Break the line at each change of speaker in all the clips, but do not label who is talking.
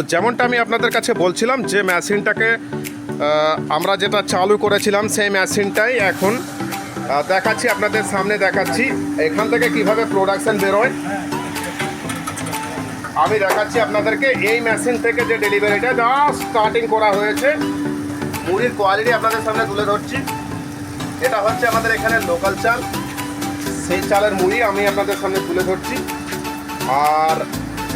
তো যেমনটা আমি আপনাদের কাছে বলছিলাম, যে মেশিনটাকে আমরা যেটা চালু করেছিলাম সেই মেশিনটাই এখন দেখাচ্ছি, আপনাদের সামনে দেখাচ্ছি, এখান থেকে কীভাবে প্রোডাকশান বেরোয়। আমি দেখাচ্ছি আপনাদেরকে, এই মেশিন থেকে যে ডেলিভারিটা জাস্ট স্টার্টিং করা হয়েছে, মুড়ির কোয়ালিটি আপনাদের সামনে তুলে ধরছি। এটা হচ্ছে আমাদের এখানে লোকাল চাল। সেই চালের মুড়ি আমি আপনাদের সামনে তুলে ধরছি। আর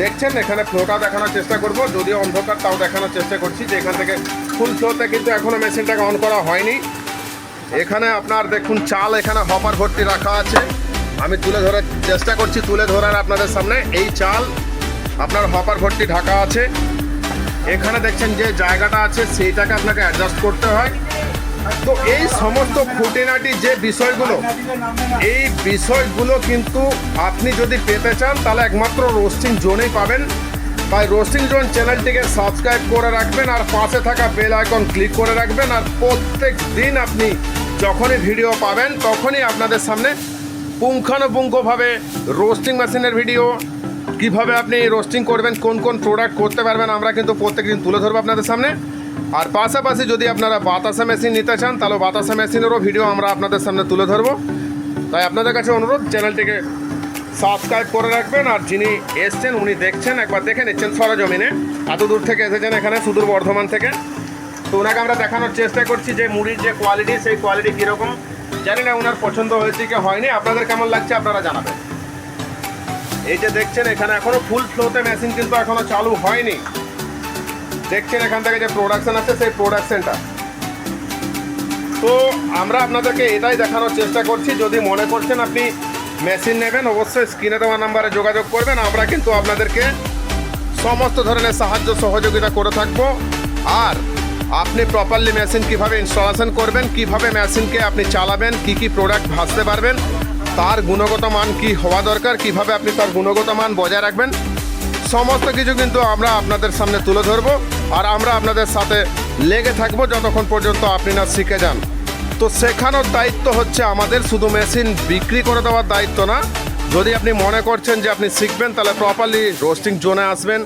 দেখছেন, এখানে ফ্লোটা দেখানোর চেষ্টা করব। যদিও অন্ধকার, তাও দেখানোর চেষ্টা করছি যে এখান থেকে ফুল ফ্লোতে কিন্তু এখনও মেশিনটাকে অন করা হয়নি। এখানে আপনার দেখুন, চাল এখানে হপার ভর্তি রাখা আছে। আমি তুলে ধরার চেষ্টা করছি, তুলে ধরার আপনাদের সামনে। এই চাল আপনার হপার ভর্তি ঢাকা আছে। এখানে দেখছেন যে জায়গাটা আছে, সেইটাকে আপনাকে অ্যাডজাস্ট করতে হয়। তো এই সমস্ত খুঁটিনাটি যে বিষয়গুলো, এই বিষয়গুলো কিন্তু আপনি যদি পেতে চান, তাহলে একমাত্র রোস্টিং জোনেই পাবেন। তাই রোস্টিং জোন চ্যানেলটিকে সাবস্ক্রাইব করে রাখবেন আর পাশে থাকা বেল আইকন ক্লিক করে রাখবেন। আর প্রত্যেক দিন আপনি যখনই ভিডিও পাবেন, তখনই আপনাদের সামনে পুঙ্খানুপুঙ্খভাবে রোস্টিং মেশিনের ভিডিও, কীভাবে আপনি রোস্টিং করবেন, কোন কোন প্রোডাক্ট করতে পারবেন, আমরা কিন্তু প্রত্যেকদিন তুলে ধরবো আপনাদের সামনে। আর পাশাপাশি যদি আপনারা বাতাসা মেশিন নিতে চান, তাহলে বাতাসা মেশিনেরও ভিডিও আমরা আপনাদের সামনে তুলে ধরবো। তাই আপনাদের কাছে অনুরোধ, চ্যানেলটিকে সাবস্ক্রাইব করে রাখবেন। আর যিনি এসছেন, উনি দেখছেন, একবার দেখে নিচ্ছেন সরজমিনে। এত দূর থেকে এসেছেন এখানে, সুদূর বর্ধমান থেকে। তো ওনাকে আমরা দেখানোর চেষ্টা করছি যে মুড়ির যে কোয়ালিটি সেই কোয়ালিটি কীরকম। জানি না ওনার পছন্দ হয়েছে কি হয়নি। আপনাদের কেমন লাগছে আপনারা জানাবেন। এই যে দেখছেন, এখানে এখনও ফুল ফ্লোতে মেশিন কিন্তু এখনও চালু হয়নি। দেখছেন এখান থেকে যে প্রোডাকশান আছে, সেই প্রোডাকশানটা তো আমরা আপনাদেরকে এটাই দেখানোর চেষ্টা করছি। যদি মনে করছেন আপনি মেশিন নেবেন, অবশ্যই স্ক্রিনে দেওয়া নাম্বারে যোগাযোগ করবেন। আমরা কিন্তু আপনাদেরকে সমস্ত ধরনের সাহায্য, সহযোগিতা করে থাকব। আর আপনি প্রপারলি মেশিন কীভাবে ইনস্টলেশন করবেন, কীভাবে মেশিনকে আপনি চালাবেন, কি কি প্রোডাক্ট ভাসতে পারবেন, তার গুণগত মান কি হওয়া দরকার, কীভাবে আপনি তার গুণগত মান বজায় রাখবেন, সমস্ত কিছু কিন্তু আমরা আপনাদের সামনে তুলে ধরবো। আর আমরা আপনাদের সাথে লেগে থাকব যতক্ষণ পর্যন্ত আপনি না শিখে যান। তো শেখানোর দায়িত্ব হচ্ছে আমাদের, শুধু মেশিন বিক্রি করে দেওয়ার দায়িত্ব না। যদি আপনি মনে করছেন যে আপনি শিখবেন, তাহলে প্রপারলি রোস্টিং জোনে আসবেন।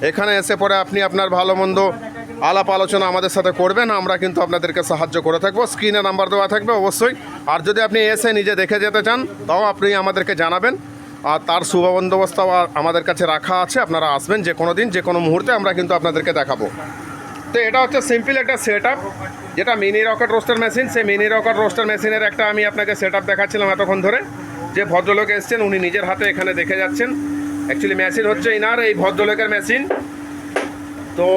এখানে এসে পরে আপনি আপনার ভালো মন্দ আলাপ আলোচনা আমাদের সাথে করবেন, আমরা কিন্তু আপনাদেরকে সাহায্য করে থাকব। স্ক্রিনে নাম্বার দেওয়া থাকবে অবশ্যই। আর যদি আপনি এসে নিজে দেখে যেতে চান, তাও আপনি আমাদেরকে জানাবেন। আর তার সুবন্দোবস্ত আমাদের কাছে রাখা আছে, আপনারা আসবেন যে কোনো দিন, যে কোনো মুহূর্তে আমরা কিন্তু আপনাদেরকে দেখাবো। তো এটা হচ্ছে সিম্পল একটা সেট যেটা মিনি রকেট রোস্টার মেশিন সেই মিনি রকেট রোস্টার মেশিনের একটা আমি আপনাকে সেট দেখাচ্ছিলাম এতক্ষণ ধরে। যে ভদ্রলোক এসছেন, উনি নিজের হাতে এখানে দেখে যাচ্ছেন। অ্যাকচুয়ালি মেশিন হচ্ছে ইনার, এই ভদ্রলোকের মেশিন তো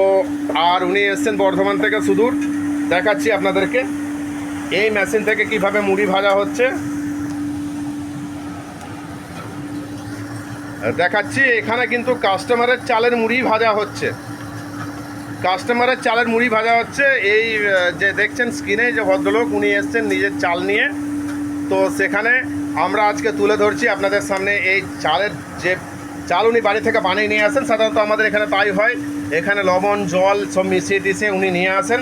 আর উনি এসছেন বর্ধমান থেকে সুদূর। দেখাচ্ছি আপনাদেরকে। এই মেশিন থেকে কীভাবে মুড়ি ভাজা হচ্ছে। দেখাচ্ছি, এখানে কিন্তু কাস্টমারের চালের মুড়ি ভাজা হচ্ছে। কাস্টমারের চালের মুড়ি ভাজা হচ্ছে, এই যে দেখছেন স্ক্রিনে যে ভদ্রলোক, উনি এসছেন নিজের চাল নিয়ে। তো সেখানে আমরা আজকে তুলে ধরছি আপনাদের সামনে এই চালের যে চাল উনি বাড়ি থেকে বানিয়ে নিয়ে আসেন, সাধারণত আমাদের এখানে তাই হয়। এখানে লবণ, জল সব মিশিয়ে টিশিয়ে উনি নিয়ে আসেন।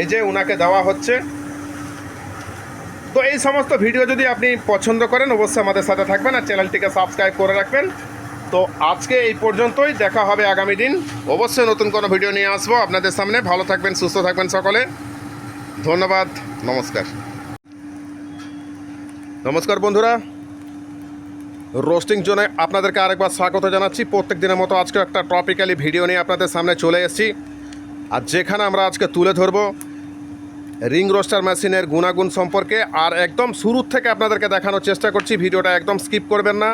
এই যে উনাকে দেওয়া হচ্ছে। তো এই সমস্ত ভিডিও যদি আপনি পছন্দ করেন, অবশ্যই আমাদের সাথে থাকবেন আর চ্যানেলটিকে সাবস্ক্রাইব করে রাখবেন। তো আজকে এই পর্যন্তই, দেখা হবে আগামী দিন। অবশ্যই নতুন কোনো ভিডিও নিয়ে আসব আপনাদের সামনে। ভালো থাকবেন, সুস্থ থাকবেন সকলে। ধন্যবাদ, নমস্কার। নমস্কার বন্ধুরা। রোস্টিং জোনে আপনাদেরকে আরেকবার স্বাগত জানাচ্ছি। প্রত্যেক দিনের মতো আজকে একটা টপিক্যালি ভিডিও নিয়ে আপনাদের সামনে চলে এসেছি। আর যেখানে আমরা আজকে তুলে ধরবো রিং রোস্টার মেশিনের গুণাগুণ সম্পর্কে আর একদম শুরুর থেকে আপনাদেরকে দেখানোর চেষ্টা করছি। ভিডিওটা একদম স্কিপ করবেন না।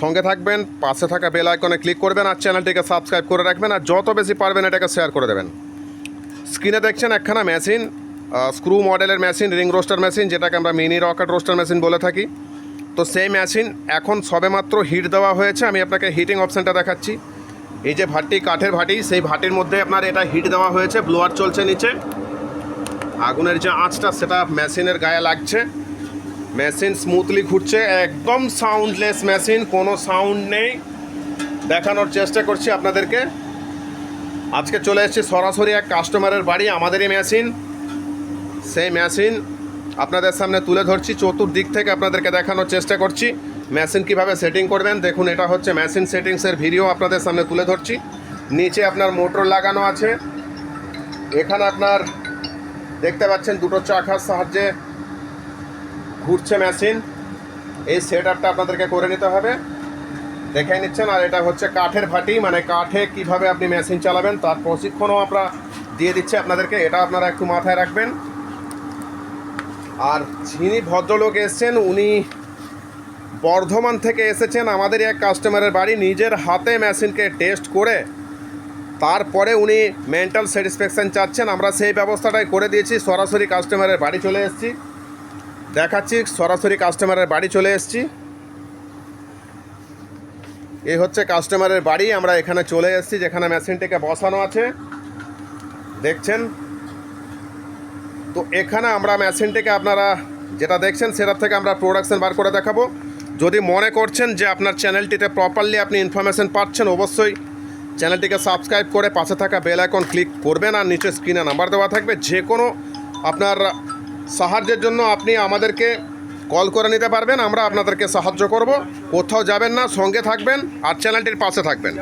সঙ্গে থাকবেন, পাশে থাকা বেল আইকনে ক্লিক করবেন আর চ্যানেলটিকে সাবস্ক্রাইব করে রাখবেন আর যত বেশি পারবেন এটাকে শেয়ার করে দেবেন। স্ক্রিনে দেখছেন একখানা মেশিন স্ক্রু মডেলের মেশিন, রিং রোস্টার মেশিন, যেটাকে আমরা মিনি রকেট রোস্টার মেশিন বলে থাকি। তো সেই মেশিন এখন সবেমাত্র হিট দেওয়া হয়েছে। আমি আপনাকে হিটিং অপশানটা দেখাচ্ছি। এই যে ভাটি, কাঠের ভাটি, সেই ভাটির মধ্যে আপনার এটা হিট দেওয়া হয়েছে। ব্লোয়ার চলছে নিচে। আগুনের যে আঁচটা, সেটা মেশিনের গায়ে লাগছে। মেশিন স্মুথলি ঘুরছে, একদম সাউন্ডলেস মেশিন কোনো সাউন্ড নেই। দেখানোর চেষ্টা করছি আপনাদেরকে। আজকে চলে এসেছি সরাসরি এক কাস্টমারের বাড়ি, আমাদেরই মেশিন সেই মেশিন আপনাদের সামনে তুলে ধরছি, চতুর্দিক থেকে আপনাদেরকে দেখানোর চেষ্টা করছি। মেশিন কীভাবে সেটিং করবেন, দেখুন, এটা হচ্ছে মেশিন সেটিংসের ভিডিও আপনাদের সামনে তুলে ধরছি। নিচে আপনার মোটর লাগানো আছে। এখানে আপনার দেখতে পাচ্ছেন দুটো চাকার সাহায্যে ঘুরছে মেশিন এই সেট আপটা আপনাদেরকে করে নিতে হবে। দেখে নিচ্ছেন, আর এটা হচ্ছে কাঠের ভাটি মানে কাঠে কীভাবে আপনি মেশিন চালাবেন, তার প্রশিক্ষণও আমরা দিয়ে দিচ্ছি আপনাদেরকে, এটা আপনারা একটু মাথায় রাখবেন। আর যিনি ভদ্রলোক এসছেন, উনি বর্ধমান থেকে এসেছেন আমাদের এক কাস্টমারের বাড়ি, নিজের হাতে মেশিনকে টেস্ট করে তারপরে উনি মেন্টাল স্যাটিসফ্যাকশান চাচ্ছেন। আমরা সেই ব্যবস্থাটাই করে দিয়েছি, সরাসরি কাস্টমারের বাড়ি চলে এসেছি। দেখাচ্ছি, সরাসরি কাস্টমারের বাড়ি চলে এসেছি। এই হচ্ছে কাস্টমারের বাড়ি, আমরা এখানে চলে এসেছি, যেখানে মেশিনটিকে বসানো আছে। দেখছেন? তো এখানে আমরা মেশিনটিকে আপনারা যেটা দেখছেন, সেটার থেকে আমরা প্রোডাকশান বার করে দেখাবো। যদি মনে করছেন যে আপনার চ্যানেলটিতে প্রপারলি আপনি ইনফরমেশন পাচ্ছেন, অবশ্যই চ্যানেলটিকে সাবস্ক্রাইব করে পাশে থাকা বেল আইকন ক্লিক করবেন আর নিচে স্ক্রিনে নাম্বার দেওয়া থাকবে। যে কোনো আপনার সাহায্যের জন্য আপনি আমাদেরকে কল করে নিতে পারবেন, আমরা আপনাদেরকে সাহায্য করব। কোথাও যাবেন না, সঙ্গে থাকবেন আর চ্যানেলটির পাশে থাকবেন।